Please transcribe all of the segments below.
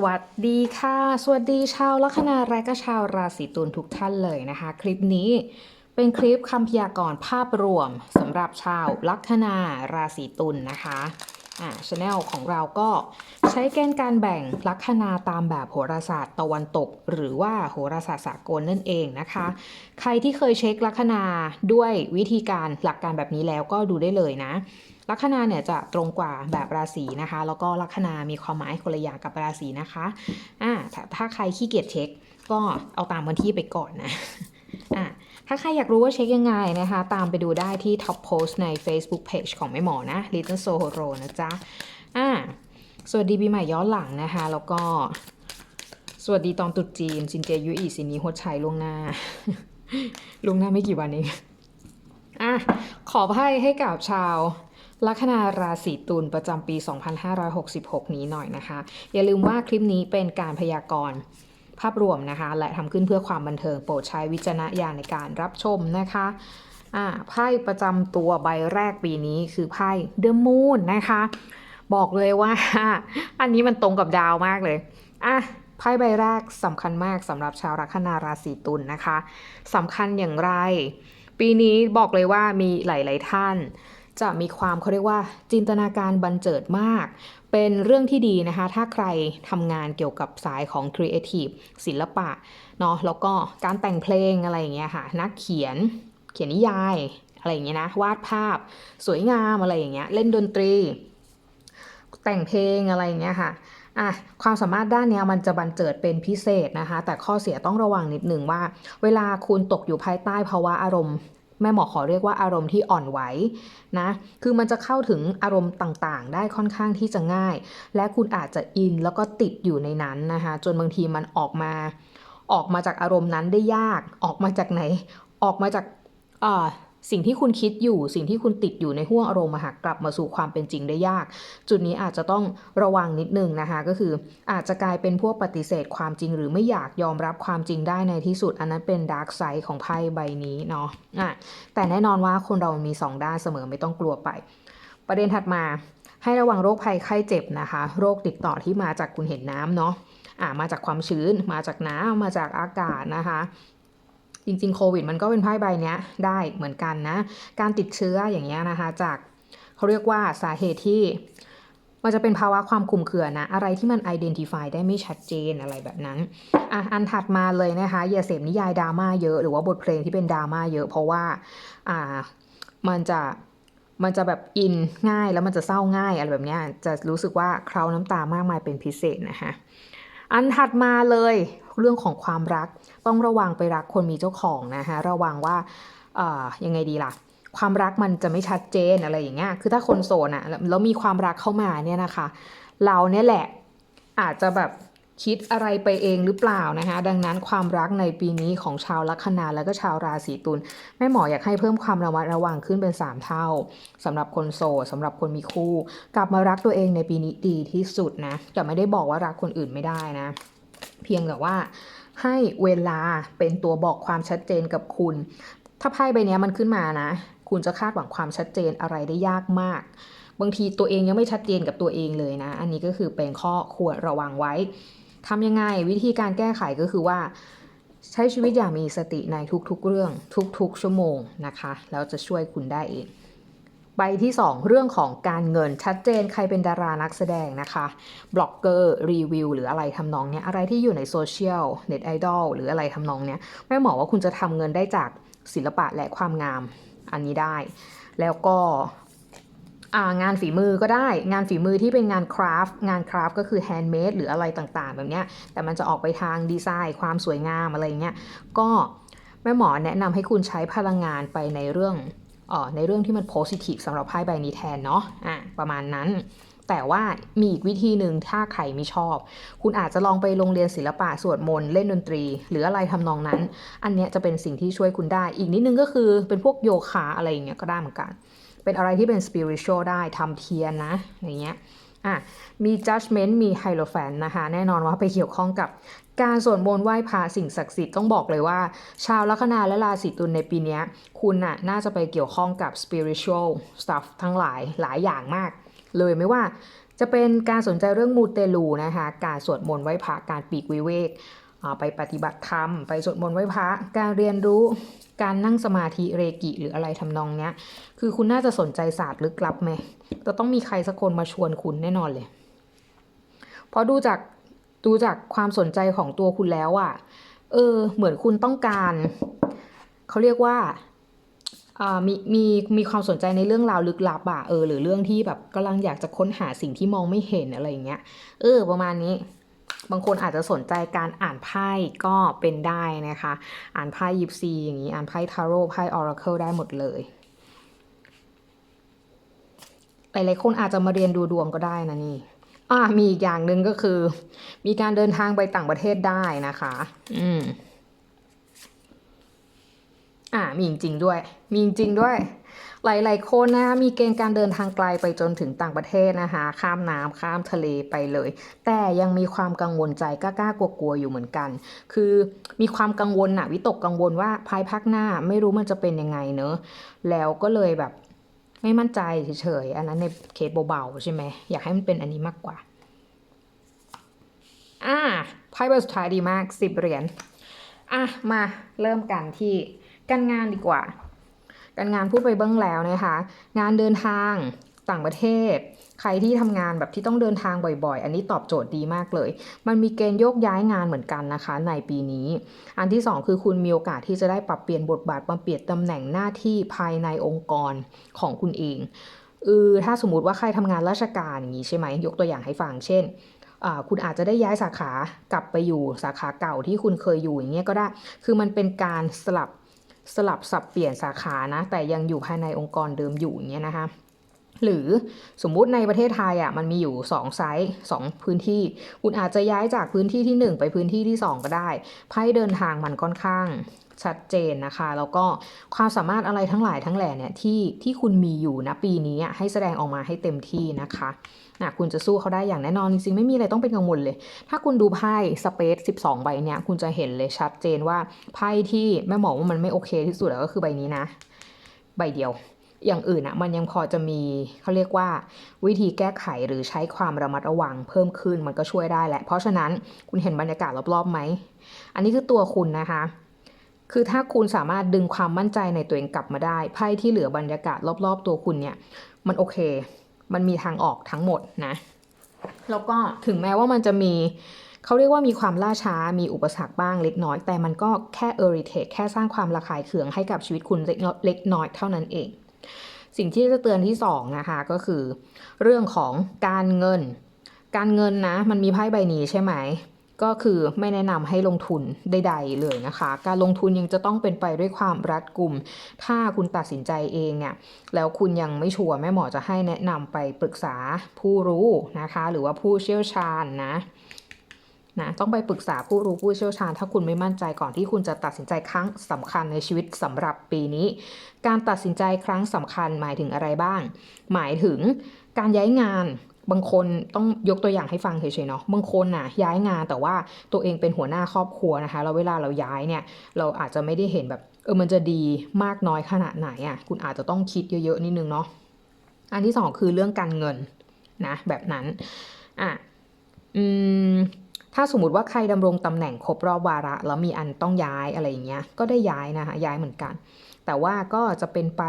สวัสดีค่ะ สวัสดีชาวลัคนาและก็ชาวราศีตุลทุกท่านเลยนะคะ คลิปนี้เป็นคลิปคำพยากรณ์ภาพรวมสำหรับชาวลัคนาราศีตุลนะคะ อ่าช anel ของเราก็ใช้เกณฑ์การแบ่งลัคนาตามแบบโหราศาสตร์ตะวันตก หรือว่าโหราศาสตร์สากลนั่นเองนะคะ ใครที่เคยเช็คลัคนาด้วยวิธีการหลักการแบบนี้แล้วก็ดูได้เลยนะลัคนาเนี่ยจะตรงกว่าแบบราศีนะคะ แล้วก็ลัคนามีความหมายคนละอย่างกับราศีนะคะอ่าถ้าใครขี้เกียจเช็คก็เอาตามวันที่ไปก่อนนะอะ ถ้าใครอยากรู้ว่าเช็คยังไงนะคะ ตามไปดูได้ที่ท็อปโพสใน Facebook Page ของแม่หมอนะ Little Sohoro นะจ๊ะ อ่า สวัสดีปีใหม่ย้อนหลังนะคะ แล้วก็สวัสดีตอนตรุษจีน ซินเจยุอีสินีโฮดชัยล่วงหน้าล่วงหน้าไม่กี่วันเอง อะ ขอไพ่ให้กับชาวลัคนาราศีตุลประจำปี 2566 นี้หน่อยนะคะ อย่าลืมว่าคลิปนี้เป็นการพยากรณ์ ภาพรวมนะคะ และทำขึ้นเพื่อความบันเทิงโปรดใช้วิจารณญาณในการรับชมนะคะอ่าไพ่ประจำตัวใบแรกปีนี้คือไพ่เดอะมูนนะคะ บอกเลยว่า อันนี้มันตรงกับดาวมากเลยอะไพ่ใบแรกสำคัญมากสำหรับชาวลัคนาราศีตุลนะคะสำคัญอย่างไร ปีนี้บอกเลยว่ามีหลาย ๆ ท่าน จะมีความเขาเรียกว่าจินตนาการบันเจิดมาก เป็นเรื่องที่ดีนะคะ ถ้าใครทำงานเกี่ยวกับสายของ Creative ศิลปะเนาะแล้วก็การแต่งเพลงอะไรอย่างเงี้ยค่ะ นักเขียนเขียนนิยายอะไรอย่างเงี้ยนะ วาดภาพ สวยงามอะไรอย่างเงี้ย เล่นดนตรี แต่งเพลงอะไรอย่างเงี้ยค่ะอะความสามารถด้านเนี้ยมันจะบันเจิดเป็นพิเศษนะคะ แต่ข้อเสียต้องระวังนิดหนึ่งว่า เวลาคุณตกอยู่ภายใต้ภาวะอารมณ์ แม่หมอขอเรียกว่าอารมณ์ที่อ่อนไหวนะ คือมันจะเข้าถึงอารมณ์ต่างๆ ได้ค่อนข้างที่จะง่าย และคุณอาจจะอินแล้วก็ติดอยู่ในนั้นนะคะ จนบางทีมันออกมา ออกมาจากอารมณ์นั้นได้ยาก ออกมาจากไหน ออกมาจากอ่า สิ่งที่คุณคิดอยู่ สิ่งที่คุณติดอยู่ในห่วงอารมณ์อะค่ะกลับมาสู่ความเป็นจริงได้ยาก จุดนี้อาจจะต้องระวังนิดนึงนะคะก็คืออาจจะกลายเป็นพวกปฏิเสธความจริง หรือไม่อยากยอมรับความจริงได้ในที่สุด อันนั้นเป็นดาร์กไซด์ของไพ่ใบนี้เนาะอะแต่แน่นอนว่าคนเรามีสองด้านเสมอไม่ต้องกลัวไป ประเด็นถัดมาให้ระวังโรคภัยไข้เจ็บนะคะ โรคติดต่อที่มาจากคุณเห็นน้ำเนาะอ่ามาจากความชื้น มาจากน้ำมาจากอากาศนะคะ จริงๆโควิดมันก็เป็นไพ่ใบเนี้ยได้เหมือนกันนะ การติดเชื้ออย่างเงี้ยนะคะจากเขาเรียกว่าสาเหตุที่มันจะเป็นภาวะความคุมเครือนะ อะไรที่มัน identify ได้ไม่ชัดเจนอะไรแบบนั้นอะอันถัดมาเลยนะคะ อย่าเสพนิยายดราม่าเยอะหรือว่าบทเพลงที่เป็นดราม่าเยอะ เพราะว่าอ่ามันจะมันจะแบบอินง่ายแล้วมันจะเศร้าง่ายอะไรแบบนี้จะรู้สึกว่าเคราน้ำตามากมายเป็นพิเศษนะคะ อันถัดมาเลยเรื่องของความรักต้องระวังไปรักคนมีเจ้าของนะคะระวังว่าเอ่อยังไงดีล่ะ ความรักมันจะไม่ชัดเจนอะไรอย่างเงี้ยคือถ้าคนโสดอะแล้วมีความรักเข้ามาเนี่ยนะคะ เราเนี่ยแหละอาจจะแบบ คิดอะไรไปเองหรือเปล่านะคะ ดังนั้นความรักในปีนี้ของชาวลัคนาแล้วก็ชาวราศีตุลแม่หมออยากให้เพิ่มความระมัดระวังขึ้นเป็น 3 เท่าสำหรับคนโสดสำหรับคนมีคู่ กลับมารักตัวเองในปีนี้ดีที่สุดนะแต่ไม่ได้บอกว่ารักคนอื่นไม่ได้นะ เพียงแต่ว่าให้เวลาเป็นตัวบอกความชัดเจนกับคุณ ถ้าไพ่ใบนี้มันขึ้นมานะ คุณจะคาดหวังความชัดเจนอะไรได้ยากมาก บางทีตัวเองยังไม่ชัดเจนกับตัวเองเลยนะ อันนี้ก็คือเป็นข้อควรระวังไว้ ทำยังไงวิธีการแก้ไขก็คือว่าใช้ชีวิตอย่างมีสติในทุกๆเรื่องทุกๆ ชั่วโมงนะคะแล้วจะช่วยคุณได้เองใบที่ 2 เรื่องของการเงินชัดเจนใครเป็นดารานักแสดงนะคะ บล็อกเกอร์ รีวิว หรืออะไรทำนองเนี้ยอะไรที่อยู่ในโซเชียลเน็ตไอดอลหรืออะไรทำนองเนี้ยแม่หมอว่าคุณจะทำเงินได้จากศิลปะและความงามอันนี้ได้ แล้วก็ งานฝีมือก็ได้ งานฝีมือที่เป็นงานคราฟต์งานคราฟต์ก็คือแฮนด์เมดหรืออะไรต่างๆ แบบเนี้ยแต่มันจะออกไปทางดีไซน์ ความสวยงามอะไรเงี้ยก็แม่หมอแนะนำให้คุณใช้พลังงานไปในเรื่องเออในเรื่องที่มันโพสิทีฟสำหรับไพ่ใบนี้แทนเนาะอะประมาณนั้น แต่ว่ามีอีกวิธีหนึ่งถ้าใครไม่ชอบ คุณอาจจะลองไปโรงเรียนศิลปะสวดมนต์เล่นดนตรี หรืออะไรทำนองนั้น อันเนี้ยจะเป็นสิ่งที่ช่วยคุณได้ อีกนิดนึงก็คือเป็นพวกโยคะอะไรอย่างเงี้ยก็ได้เหมือนกัน เป็นอะไรที่เป็น spiritual ได้ทำเทียนนะอย่างเงี้ยอะมี judgment มี hierophant นะคะ แน่นอนว่าไปเกี่ยวข้องกับการสวดมนต์ไหว้พระสิ่งศักดิ์สิทธิ์ต้องบอกเลยว่า ชาวลัคนาและราศีตุลในปีนี้คุณน่ะน่าจะไปเกี่ยวข้องกับ spiritual stuff ทั้งหลายหลายอย่างมาก เลยไม่ว่าจะเป็นการสนใจเรื่องมูเตลูนะคะ การสวดมนต์ไหว้พระการปีกวิเวกอ่าไปปฏิบัติธรรม ไปสวดมนต์ไหว้พระการเรียนรู้ การนั่งสมาธิเรกิหรืออะไรทำนองเนี้ย คือคุณน่าจะสนใจศาสตร์ลึกลับไหมจะต้องมีใครสักคนมาชวนคุณแน่นอนเลย เพราะดูจากดูจากความสนใจของตัวคุณแล้วอะ่ะ เออ เหมือนคุณต้องการ เขาเรียกว่าอ่ามีมีมีความสนใจในเรื่องราวลึกลับอะเออหรือเรื่องที่แบบกำลังอยากจะค้นหาสิ่งที่มองไม่เห็นอะไรอย่างเงี้ย เออ ประมาณนี้ บางคนอาจจะสนใจการอ่านไพ่ก็เป็นได้นะคะ อ่านไพ่ยิปซีอย่างนี้ อ่านไพ่ทาโร่ไพ่ออราเคิลได้หมดเลยหลายๆคนอาจจะมาเรียนดูดวงก็ได้นะนี่อ่ามีอีกอย่างหนึ่งก็คือ มีการเดินทางไปต่างประเทศได้นะคะ อืมอ่ามีจริงด้วย มีจริงด้วย หลายๆคนนะคะมีเกณฑ์การเดินทางไกลไปจนถึงต่างประเทศนะคะข้ามน้ำข้ามทะเลไปเลย แต่ยังมีความกังวลใจกล้ากลัวๆอยู่เหมือนกัน คือมีความกังวลน่ะวิตกกังวลว่าภายภาคหน้าไม่รู้มันจะเป็นยังไงเนอะแล้วก็เลยแบบไม่มั่นใจเฉยๆอันนั้นในเคสเบาๆใช่ไหมอยากให้มันเป็นอันนี้มากกว่าอ่าไพ่ใบสุดท้ายดีมากสิบเหรียญอะมาเริ่มกันที่การงานดีกว่า การงานพูดไปเบื้องแล้วนะคะ งานเดินทางต่างประเทศ ใครที่ทำงานแบบที่ต้องเดินทางบ่อยๆ อันนี้ตอบโจทย์ดีมากเลย มันมีเกณฑ์โยกย้ายงานเหมือนกันนะคะ ในปีนี้ อันที่สองคือคุณมีโอกาสที่จะได้ปรับเปลี่ยนบทบาทปรับเปลี่ยนตำแหน่งหน้าที่ภายในองค์กรของคุณเองเออถ้าสมมติว่าใครทำงานราชการอย่างนี้ใช่ไหมยกตัวอย่างให้ฟังเช่นคุณอาจจะได้ย้ายสาขากลับไปอยู่สาขาเก่าที่คุณเคยอยู่อย่างเงี้ยก็ได้ คือมันเป็นการสลับ สลับสับเปลี่ยนสาขานะ แต่ยังอยู่ภายในองค์กรเดิมอยู่อย่างเงี้ยนะคะหรือสมมุติในประเทศไทยอะมันมีอยู่ 2 ไซส์2พื้นที่ คุณอาจจะย้ายจากพื้นที่ที่ 1 ไปพื้นที่ที่ 2 ก็ได้ไพ่เดินทางมันค่อนข้าง ชัดเจนนะคะ แล้วก็ความสามารถอะไรทั้งหลายทั้งแหล่เนี่ยที่ที่คุณมีอยู่นะปีนี้ให้แสดงออกมาให้เต็มที่นะคะนะคุณจะสู้เขาได้อย่างแน่นอนจริงๆไม่มีอะไรต้องเป็นกังวลเลย ถ้าคุณดูไพ่สเปซ12 ใบเนี่ยคุณจะเห็นเลยชัดเจนว่าไพ่ที่แม่หมอว่ามันไม่โอเคที่สุดอะก็คือใบนี้นะ ใบเดียว อย่างอื่นอะมันยังพอจะมีเขาเรียกว่า วิธีแก้ไขหรือใช้ความระมัดระวังเพิ่มขึ้นมันก็ช่วยได้แหละ เพราะฉะนั้นคุณเห็นบรรยากาศรอบๆไหมอันนี้คือตัวคุณนะคะ คือถ้าคุณสามารถดึงความมั่นใจในตัวเองกลับมาได้ไพ่ที่เหลือบรรยากาศรอบๆตัวคุณเนี่ย มันโอเค มันมีทางออกทั้งหมดนะ แล้วก็ถึงแม้ว่ามันจะมีเขาเรียกว่ามีความล่าช้ามีอุปสรรคบ้างเล็กน้อย แต่มันก็แค่ irritate แค่สร้างความระคายเคืองให้กับชีวิตคุณเล็กน้อยเล็กน้อยเท่านั้นเอง สิ่งที่จะเตือนที่สองนะคะก็คือ เรื่องของการเงิน การเงินนะ มันมีไพ่ใบนี้ใช่ไหม ก็คือไม่แนะนำให้ลงทุนใดๆเลยนะคะ การลงทุนยังจะต้องเป็นไปด้วยความรัดกุม ถ้าคุณตัดสินใจเองเนี่ยแล้วคุณยังไม่ชัวร์แม่หมอจะให้แนะนำไปปรึกษาผู้รู้นะคะ หรือว่าผู้เชี่ยวชาญนะนะต้องไปปรึกษาผู้รู้ผู้เชี่ยวชาญ ถ้าคุณไม่มั่นใจก่อนที่คุณจะตัดสินใจครั้งสำคัญในชีวิตสำหรับปีนี้ การตัดสินใจครั้งสำคัญหมายถึงอะไรบ้าง หมายถึงการย้ายงาน บางคนต้องยกตัวอย่างให้ฟังเฉยๆเนาะบางคนน่ะย้ายงานแต่ว่าตัวเองเป็นหัวหน้าครอบครัวนะคะแล้วเวลาเราย้ายเนี่ยเราอาจจะไม่ได้เห็นแบบเออมันจะดีมากน้อยขนาดไหนอะ่ะคุณอาจจะต้องคิดเยอะๆนิดนึงเนาะอันที่สองคือเรื่องการเงินนะแบบนั้นอะอืมถ้าสมมติว่าใครดำรงตำแหน่งครบรอบวาระแล้วมีอันต้องย้ายอะไรอย่างเงี้ยก็ได้ย้ายนะคะย้ายเหมือนกัน แต่ว่าก็จะเป็นไป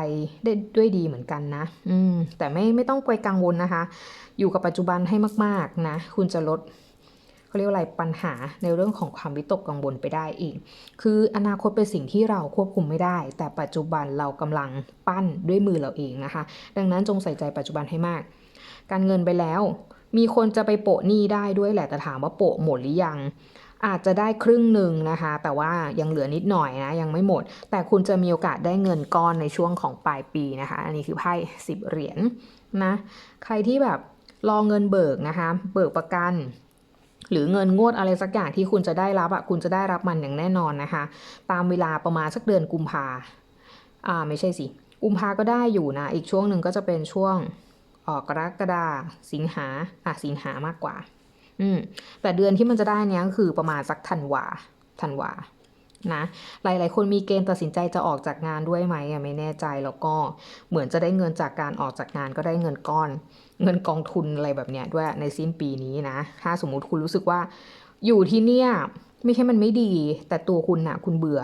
ได้ด้วยดีเหมือนกันนะ อืม แต่ไม่ไม่ต้องไปกังวลนะคะ อยู่กับปัจจุบันให้มาก ๆนะ คุณจะลดเขาเรียกว่าอะไรปัญหาในเรื่องของความวิตกกังวลไปได้อีก คืออนาคตเป็นสิ่งที่เราควบคุมไม่ได้ แต่ปัจจุบันเรากำลังปั้นด้วยมือเราเองนะคะ ดังนั้นจงใส่ใจปัจจุบันให้มาก การเงินไปแล้ว มีคนจะไปโปะหนี้ได้ด้วยแหละแต่ถามว่าโปะหมดหรือยัง อาจจะได้ครึ่งหนึ่งนะคะ แต่ว่ายังเหลือนิดหน่อยนะยังไม่หมด แต่คุณจะมีโอกาสได้เงินก้อนในช่วงของปลายปีนะคะ อันนี้คือไพ่สิบเหรียญนะใครที่แบบรอเงินเบิกนะคะ เบิกประกันหรือเงินงวดอะไรสักอย่างที่คุณจะได้รับอะคุณจะได้รับมันอย่างแน่นอนนะคะ ตามเวลาประมาณสักเดือนกุมภาอ่าไม่ใช่สิ กุมภาก็ได้อยู่นะ อีกช่วงหนึ่งก็จะเป็นช่วงออกกรกฎาสิงหาอะสิงหามากกว่า อืมแต่เดือนที่มันจะได้เนี้ยก็คือประมาณสักธันวาธันวานะหลายๆ คนมีเกณฑ์ตัดสินใจจะออกจากงานด้วยไหมอะไม่แน่ใจแล้วก็เหมือนจะได้เงินจากการออกจากงานก็ได้เงินก้อน เงินกองทุนอะไรแบบเนี้ยด้วยในสิ้นปีนี้นะ ถ้าสมมุติคุณรู้สึกว่าอยู่ที่เนี่ยไม่ใช่มันไม่ดี แต่ตัวคุณน่ะ คุณเบื่อ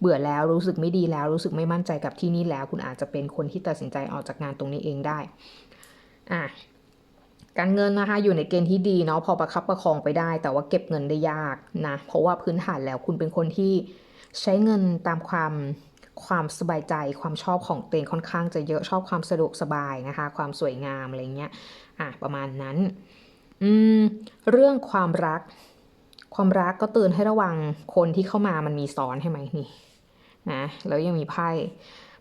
เบื่อแล้วรู้สึกไม่ดีแล้วรู้สึกไม่มั่นใจกับที่นี่แล้ว คุณอาจจะเป็นคนที่ตัดสินใจออกจากงานตรงนี้เองได้อะ การเงินนะคะอยู่ในเกณฑ์ที่ดีเนาะพอประคับประคองไปได้ แต่ว่าเก็บเงินได้ยากนะเพราะว่าพื้นฐานแล้วคุณเป็นคนที่ใช้เงินตามความความสบายใจความชอบของตัวเองค่อนข้างจะเยอะชอบความสะดวกสบายนะคะ ความสวยงามอะไรเงี้ยอะประมาณนั้นอืมเรื่องความรัก ความรักก็เตือนให้ระวังคนที่เข้ามามันมีซ้อนใช่ไหมนี่นะแล้วยังมีไพ่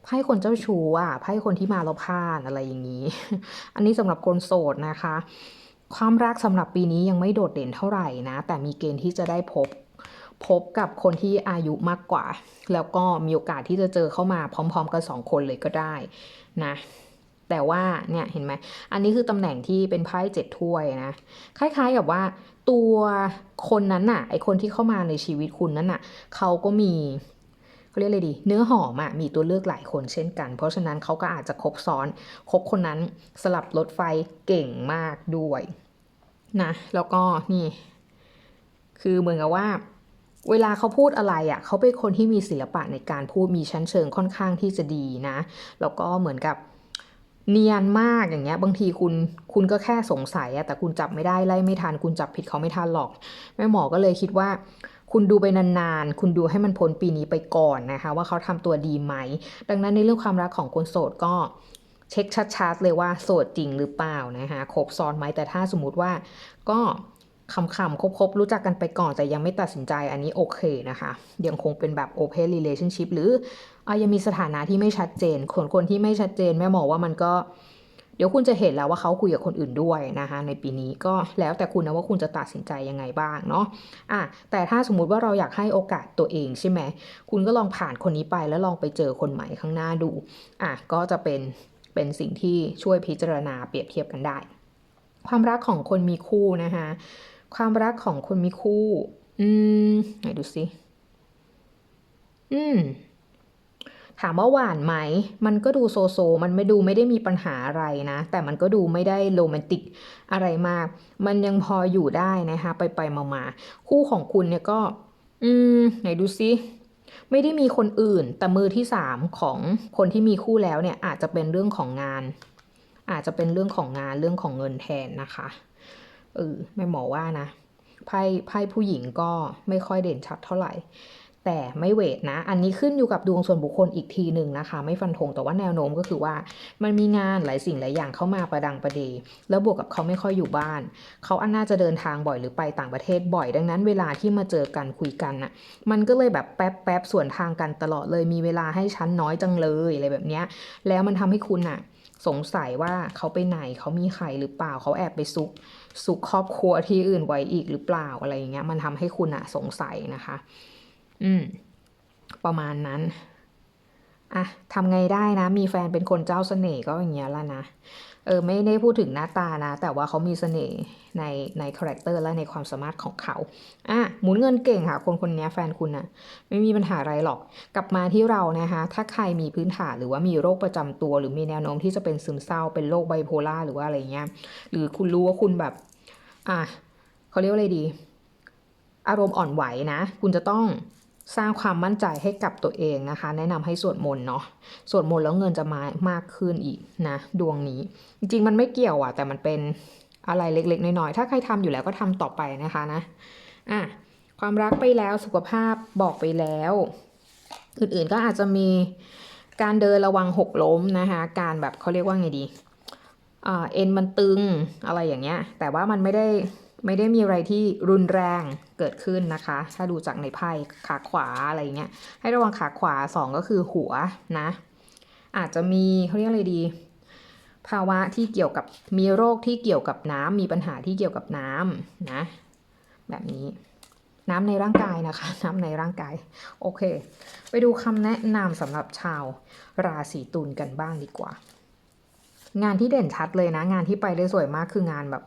ไพ่คนเจ้าชู้อะไพ่คนที่มาแล้วพลาดอะไรอย่างนี้ อันนี้สำหรับคนโสดนะคะ ความรักสำหรับปีนี้ยังไม่โดดเด่นเท่าไหร่นะ แต่มีเกณฑ์ที่จะได้พบพบกับคนที่อายุมากกว่า แล้วก็มีโอกาสที่จะเจอเข้ามาพร้อม ๆ กันสองคนเลยก็ได้นะ แต่ว่าเนี่ยเห็นไหมอันนี้คือตำแหน่งที่เป็นไพ่เจ็ดถ้วยนะ คล้ายๆกับว่าตัวคนนั้นน่ะไอคนที่เข้ามาในชีวิตคุณนั้นน่ะเขาก็มี เขาเรียกอะไรดี เนื้อหอมอะมีตัวเลือกหลายคนเช่นกัน เพราะฉะนั้นเขาก็อาจจะคบซ้อนคบคนนั้นสลับรถไฟเก่งมากด้วยนะแล้วก็นี่ คือเหมือนกับว่า เวลาเขาพูดอะไรอะ่ะเขาเป็นคนที่มีศิลปะในการพูดมีชั้นเชิงค่อนข้างที่จะดีนะ แล้วก็เหมือนกับเนียนมากอย่างเงี้ย บางทีคุณคุณก็แค่สงสัยอะแต่คุณจับไม่ได้ไล่ไม่ทัน คุณจับผิดเขาไม่ทันหรอก แม่หมอก็เลยคิดว่า คุณดูไปนานๆ คุณดูให้มันพ้นปีนี้ไปก่อนนะคะ ว่าเขาทำตัวดีไหม ดังนั้นในเรื่องความรักของคนโสดก็เช็คชัดๆเลยว่าโสดจริงหรือเปล่านะคะครบซ้อนไหมแต่ถ้าสมมุติว่าก็คำๆคบๆรู้จักกันไปก่อนแต่ยังไม่ตัดสินใจอันนี้โอเคนะคะ ยังคงเป็นแบบ open relationship หรืออยังมีสถานะที่ไม่ชัดเจนคนคนที่ไม่ชัดเจนแม่หมอว่ามันก็ เดี๋ยวคุณจะเห็นแล้วว่าเขาคุยกับคนอื่นด้วยนะคะในปีนี้ก็แล้วแต่คุณนะว่าคุณจะตัดสินใจยังไงบ้างเนาะอะแต่ถ้าสมมุติว่าเราอยากให้โอกาสตัวเองใช่ไหมคุณก็ลองผ่านคนนี้ไปแล้วลองไปเจอคนใหม่ข้างหน้าดูอะก็จะเป็นเป็นสิ่งที่ช่วยพิจารณาเปรียบเทียบกันได้ ความรักของคนมีคู่นะคะความรักของคนมีคู่ อืมไหนดูสิอืม ถามว่าหวานไหม มันก็ดูโซโซ มันไม่ดูไม่ได้มีปัญหาอะไรนะ แต่มันก็ดูไม่ได้โรแมนติกอะไรมาก มันยังพออยู่ได้นะคะ ไปไปมามาคู่ของคุณเนี่ยก็ อืม ไหนดูสิไม่ได้มีคนอื่น แต่มือที่สามของคนที่มีคู่แล้วเนี่ย อาจจะเป็นเรื่องของงาน อาจจะเป็นเรื่องของงานเรื่องของเงินแทนนะคะเออแม่หมอว่านะไพ่ไพ่ผู้หญิงก็ไม่ค่อยเด่นชัดเท่าไหร่ แต่ไม่เวทนะ อันนี้ขึ้นอยู่กับดวงส่วนบุคคลอีกทีหนึ่งนะคะ ไม่ฟันธงแต่ว่าแนวโน้มก็คือว่า มันมีงานหลายสิ่งหลายอย่างเข้ามาประดังประเด แล้วบวกกับเขาไม่ค่อยอยู่บ้าน เขาอันน่าจะเดินทางบ่อยหรือไปต่างประเทศบ่อย ดังนั้นเวลาที่มาเจอกันคุยกันน่ะ มันก็เลยแบบแป๊บแป๊บส่วนทางกันตลอดเลยมีเวลาให้ชั้นน้อยจังเลยอะไรแบบเนี้ย แล้วมันทำให้คุณอะสงสัยว่าเขาไปไหนเขามีใครหรือเปล่าเขาแอบไปซุกสุขครอบครัวที่อื่นไว้อีกหรือเปล่าอะไรอย่างเงี้ยมันทำให้คุณอะสงสัยนะคะ อืม ประมาณนั้นอะทำไงได้นะ มีแฟนเป็นคนเจ้าเสน่ห์ก็อย่างเงี้ยละนะ เออ ไม่ได้พูดถึงหน้าตานะ แต่ว่าเขามีเสน่ห์ในในคาแรคเตอร์และในความสามารถของเขา อะ หมุนเงินเก่งค่ะ คนคนนี้แฟนคุณนะไม่มีปัญหาอะไรหรอก กลับมาที่เรานะคะ ถ้าใครมีพื้นฐานหรือว่ามีโรคประจำตัว หรือมีแนวโน้มที่จะเป็นซึมเศร้า เป็นโรคไบโพล่าหรือว่าอะไรเงี้ย หรือคุณรู้ว่าคุณแบบ อะเขาเรียกว่าอะไรดี อารมณ์อ่อนไหวนะ คุณจะต้อง สร้างความมั่นใจให้กับตัวเองนะคะ แนะนำให้สวดมนต์เนาะสวดมนต์แล้วเงินจะมามากขึ้นอีกนะดวงนี้ จริงๆมันไม่เกี่ยวอะแต่มันเป็นอะไรเล็กๆน้อยๆถ้าใครทำอยู่แล้วก็ทำต่อไปนะคะนะอะความรักไปแล้วสุขภาพบอกไปแล้ว อื่นๆก็อาจจะมีการเดินระวังหกล้มนะคะ การแบบเขาเรียกว่าไงดีอ่าเอ็นมันตึงอะไรอย่างเงี้ย แต่ว่ามันไม่ได้ ไม่ได้มีอะไรที่รุนแรงเกิดขึ้นนะคะ ถ้าดูจากในไพ่ขาขวาอะไรเงี้ย ให้ระวังขาขวาสองก็คือหัวนะ อาจจะมีเขาเรียกอะไรดี ภาวะที่เกี่ยวกับมีโรคที่เกี่ยวกับน้ำมีปัญหาที่เกี่ยวกับน้ำนะ แบบนี้น้ำในร่างกายนะคะ น้ำในร่างกาย โอเค ไปดูคำแนะนำสำหรับชาวราศีตุลกันบ้างดีกว่า งานที่เด่นชัดเลยนะ งานที่ไปได้สวยมากคืองานแบบ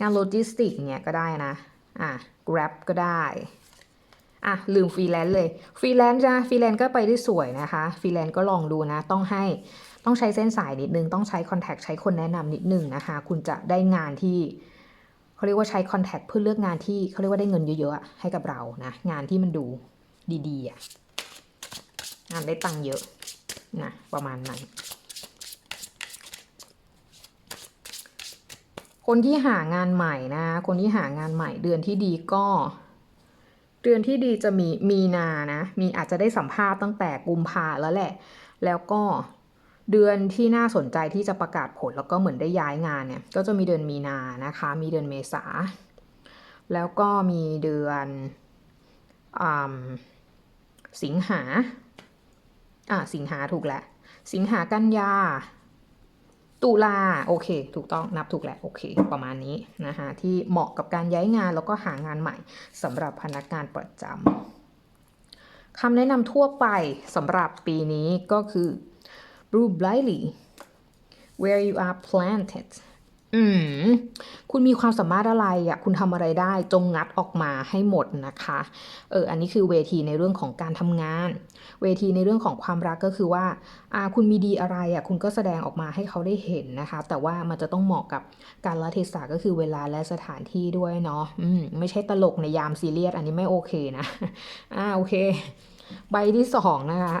งานโลจิสติกเนี่ยก็ได้นะ อะ Grab ก็ได้ อะ ลืมฟรีแลนซ์เลย ฟรีแลนซ์จ้ะฟรีแลนซ์ก็ไปได้สวยนะคะ ฟรีแลนซ์ก็ลองดูนะ ต้องให้ ต้องใช้เส้นสายนิดนึง ต้องใช้คอนแทคใช้คนแนะนำนิดนึงนะคะ คุณจะได้งานที่เขาเรียกว่าใช้คอนแทคเพื่อเลือกงานที่เขาเรียกว่าได้เงินเยอะๆให้กับเรานะ งานที่มันดูดีๆอะงานได้ตังค์เยอะนะประมาณนั้น คนที่หางานใหม่นะ คนที่หางานใหม่เดือนที่ดีก็ เดือนที่ดีจะมีมีนานะ มีอาจจะได้สัมภาษณ์ตั้งแต่กุมภาแล้วแหละ แล้วก็เดือนที่น่าสนใจที่จะประกาศผลแล้วก็เหมือนได้ย้ายงานเนี่ย ก็จะมีเดือนมีนานะคะ มีเดือนเมษา แล้วก็มีเดือนอสิงหาอะสิงหาถูกแล้วสิงหากันยา ตุลาโอเค ถูกต้องนับถูกแหละโอเค ประมาณนี้นะคะที่เหมาะกับการย้ายงานแล้วก็หางานใหม่สำหรับพนักงานประจำคำแนะนำทั่วไปสำหรับปีนี้ก็คือ Blue Blindly where you are planted อืมคุณมีความสามารถอะไรอะคุณทำอะไรได้จงงัดออกมาให้หมดนะคะเอออันนี้คือเวทีในเรื่องของการทำงาน เวทีในเรื่องของความรักก็คือว่าอ่าคุณมีดีอะไรอะคุณก็แสดงออกมาให้เขาได้เห็นนะคะ แต่ว่ามันจะต้องเหมาะกับการละเทศะก็คือเวลาและสถานที่ด้วยเนาะอืมไม่ใช่ตลกในยามซีเรียสอันนี้ไม่โอเคนะอ่าโอเค ใบที่สองนะคะ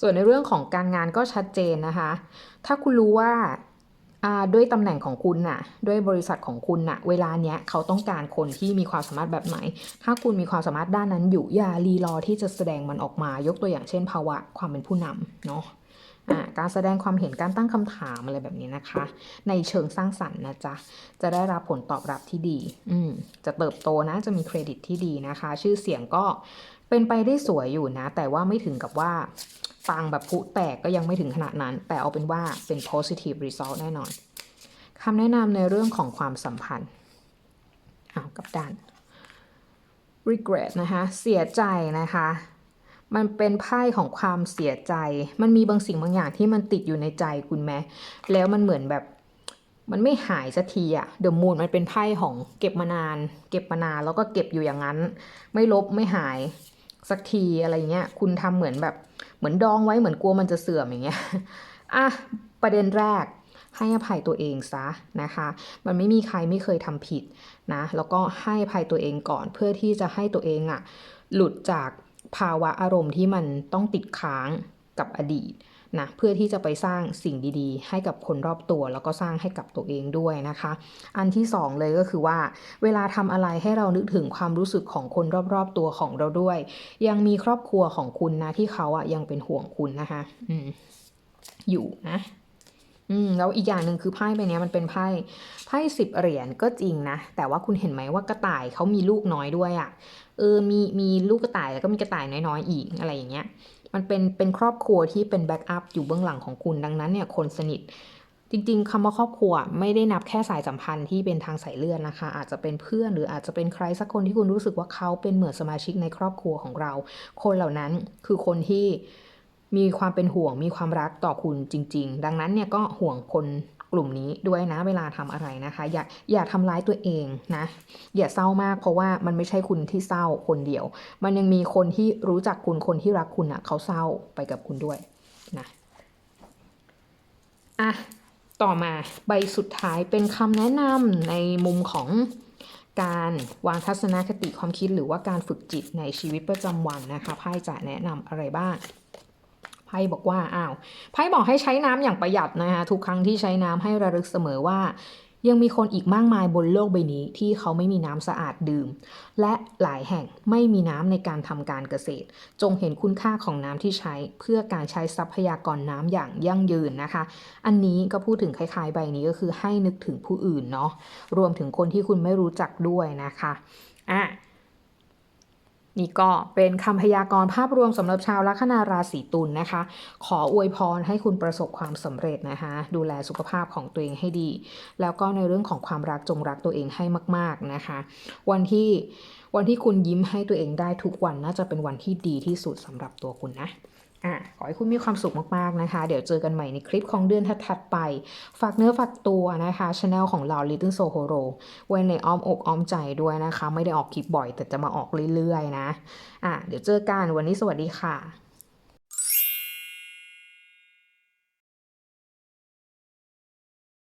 ส่วนในเรื่องของการงานก็ชัดเจนนะคะ ถ้าคุณรู้ว่าอ่า ด้วยตำแหน่งของคุณน่ะ ด้วยบริษัทของคุณน่ะ เวลาเนี้ยเขาต้องการคนที่มีความสามารถแบบไหน ถ้าคุณมีความสามารถด้านนั้นอยู่อย่ารีรอที่จะแสดงมันออกมา ยกตัวอย่างเช่น ภาวะความเป็นผู้นำเนาะการแสดงความเห็นการตั้งคำถามอะไรแบบนี้นะคะ ในเชิงสร้างสรรค์นะจ๊ะ จะได้รับผลตอบรับที่ดี อืมจะเติบโตนะ จะมีเครดิตที่ดีนะคะ ชื่อเสียงก็เป็นไปได้สวยอยู่นะ แต่ว่าไม่ถึงกับว่าปังแบบพุแตกก็ยังไม่ถึงขนาดนั้น แต่เอาเป็นว่าเป็น positive result แน่นอน คำแนะนำในเรื่องของความสัมพันธ์เอาวกับด้าน regret นะคะเสียใจนะคะ มันเป็นไพ่ของความเสียใจ มันมีบางสิ่งบางอย่างที่มันติดอยู่ในใจคุณแม้แล้วมันเหมือนแบบมันไม่หายสักทีอะเดอะมูนมันเป็นไพ่ของเก็บมานาน เก็บมานานแล้วก็เก็บอยู่อย่างนั้น ไม่ลบไม่หายสักทีอะไรเงี้ยคุณทำเหมือนแบบเหมือนดองไว้เหมือนกลัวมันจะเสื่อมอย่างเงี้ยอะประเด็นแรก ให้อภัยตัวเองซะนะคะ มันไม่มีใครไม่เคยทำผิดนะ แล้วก็ให้อภัยตัวเองก่อนเพื่อที่จะให้ตัวเองอะหลุดจากภาวะอารมณ์ที่มันต้องติดค้างกับอดีตนะเพื่อที่จะไปสร้างสิ่งดีๆ ให้กับคนรอบตัว แล้วก็สร้างให้กับตัวเองด้วยนะคะ อันที่สองเลยก็คือว่า เวลาทำอะไรให้เรานึกถึงความรู้สึกของคนรอบๆตัวของเราด้วย ยังมีครอบครัวของคุณนะที่เขาอะยังเป็นห่วงคุณนะคะ อืมอยู่นะ อืมแล้วอีกอย่างหนึ่งคือไพ่ใบนี้มันเป็นไพ่ไพ่สิบเหรียญก็จริงนะ แต่ว่าคุณเห็นไหมว่ากระต่ายเขามีลูกน้อยด้วยอะ่ะเออมีมีลูกกระต่ายแล้วก็มีกระต่ายน้อยๆอีกอะไรอย่างเงี้ย มันเป็นเป็นครอบครัวที่เป็นแบ็กอัพอยู่เบื้องหลังของคุณดังนั้นเนี่ยคนสนิท จริง ๆคำว่าครอบครัวไม่ได้นับแค่สายสัมพันธ์ที่เป็นทางสายเลือดนะคะ อาจจะเป็นเพื่อนหรืออาจจะเป็นใครสักคนที่คุณรู้สึกว่าเขาเป็นเหมือนสมาชิกในครอบครัวของเรา คนเหล่านั้นคือคนที่ มีความเป็นห่วงมีความรักต่อคุณจริง ๆ ดังนั้นเนี่ยก็ห่วงคนกลุ่มนี้ด้วยนะเวลาทำอะไรนะคะ อย่าอย่าทำร้ายตัวเองนะ อย่าเศร้ามากเพราะว่ามันไม่ใช่คุณที่เศร้าคนเดียว มันยังมีคนที่รู้จักคุณคนที่รักคุณอะเขาเศร้าไปกับคุณด้วยนะอะต่อมาใบสุดท้ายเป็นคำแนะนำในมุมของการวางทัศนคติความคิดหรือว่าการฝึกจิตในชีวิตประจำวันนะคะไพ่จะแนะนำอะไรบ้าง ไพ่บอกว่าอ้าวไพ่บอกให้ใช้น้ำอย่างประหยัดนะคะทุกครั้งที่ใช้น้ำให้ระลึกเสมอว่า ยังมีคนอีกมากมายบนโลกใบนี้ที่เขาไม่มีน้ำสะอาดดื่ม และหลายแห่งไม่มีน้ำในการทำการเกษตร จงเห็นคุณค่าของน้ำที่ใช้เพื่อการใช้ทรัพยากรน้ำอย่างยั่งยืนนะคะ อันนี้ก็พูดถึงคล้ายๆใบนี้ก็คือให้นึกถึงผู้อื่นเนาะรวมถึงคนที่คุณไม่รู้จักด้วยนะคะอะ นี่ก็เป็นคำพยากรณ์ภาพรวมสำหรับชาวลัคนาราศีตุลนนะคะ ขออวยพรให้คุณประสบความสำเร็จนะคะ ดูแลสุขภาพของตัวเองให้ดี แล้วก็ในเรื่องของความรักจงรักตัวเองให้มาก ๆนะคะ วันที่วันที่คุณยิ้มให้ตัวเองได้ทุกวันน่าจะเป็นวันที่ดีที่สุดสำหรับตัวคุณนะ อะขอให้คุณมีความสุขมากๆนะคะ เดี๋ยวเจอกันใหม่ในคลิปของเดือนถัดๆไป ฝากเนื้อฝากตัวนะคะช anel ของเรา Little Sohoro ไว้ในอ้อมอกอ้อมใจด้วยนะคะ ไม่ได้ออกคลิปบ่อยแต่จะมาออกเรื่อยๆนะอะเดี๋ยวเจอกันวันนี้สวัสดีค่ะ